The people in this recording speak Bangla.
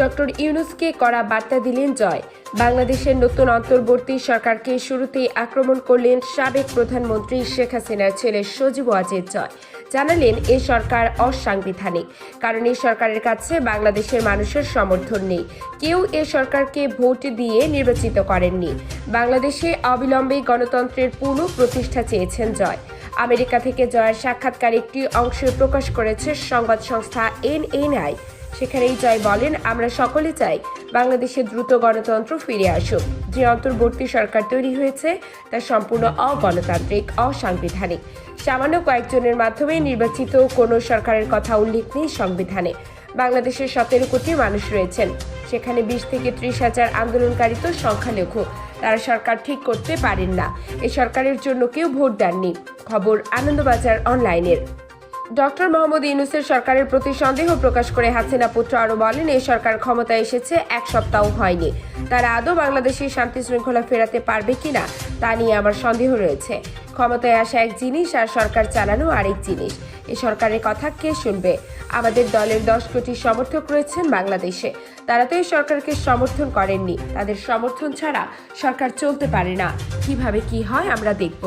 ডক্টর ইউনুসকে করা বার্তা দিলেন জয়। বাংলাদেশের নতুন অন্তর্বর্তী সরকারকে শুরুতেই আক্রমণ করলেন সাবেক প্রধানমন্ত্রী শেখ হাসিনার ছেলে সজীব ওয়াজেদ জয়। জানালেন, এ সরকার অসাংবিধানিক, কারণ এই সরকারের কাছে বাংলাদেশের মানুষের সমর্থন নেই। কেউ এ সরকারকে ভোট দিয়ে নির্বাচিত করেননি। বাংলাদেশে অবিলম্বে গণতন্ত্রের পূর্ণ প্রতিষ্ঠা চেয়েছেন জয়। আমেরিকা থেকে জয়ের সাক্ষাৎকার একটি অংশ প্রকাশ করেছে সংবাদ সংস্থা এনএনআই। সেখানেই জয় বলেন, আমরা সকলে চাই বাংলাদেশে দ্রুত গণতন্ত্র ফিরে আসুক। যে অন্তর্বর্তী সরকার তৈরি হয়েছে, তা সম্পূর্ণ অগণতান্ত্রিক, অসাংবিধানিক। সামান্য কয়েকজনের মাধ্যমে নির্বাচিত কোনো সরকারের কথা উল্লেখ নেই সংবিধানে। বাংলাদেশের সতেরো কোটি মানুষ রয়েছেন। সেখানে বিশ থেকে ত্রিশ হাজার আন্দোলনকারী তো সংখ্যালঘু। তারা সরকার ঠিক করতে পারেন না। এই সরকারের জন্য কেউ ভোট দেননি। খবর আনন্দবাজার অনলাইনের। ডক্টর মোহাম্মদ ইউনুসের সরকারের প্রতি সন্দেহ প্রকাশ করে হাসিনা পুত্র আরও বলেন এই সরকার ক্ষমতায় এসেছে, এক সপ্তাহ হয়নি। তারা আদৌ বাংলাদেশের শান্তি শৃঙ্খলা ফেরাতে পারবে কিনা, তা নিয়ে আমার সন্দেহ রয়েছে। ক্ষমতায় আসা এক জিনিস আর সরকার চালানো আরেক জিনিস। এই সরকারের কথা কে শুনবে? আমাদের দলের দশ কোটি সমর্থক রয়েছেন বাংলাদেশে। তারা তো এই সরকারকে সমর্থন করেননি। তাদের সমর্থন ছাড়া সরকার চলতে পারে না। কীভাবে কি হয় আমরা দেখব।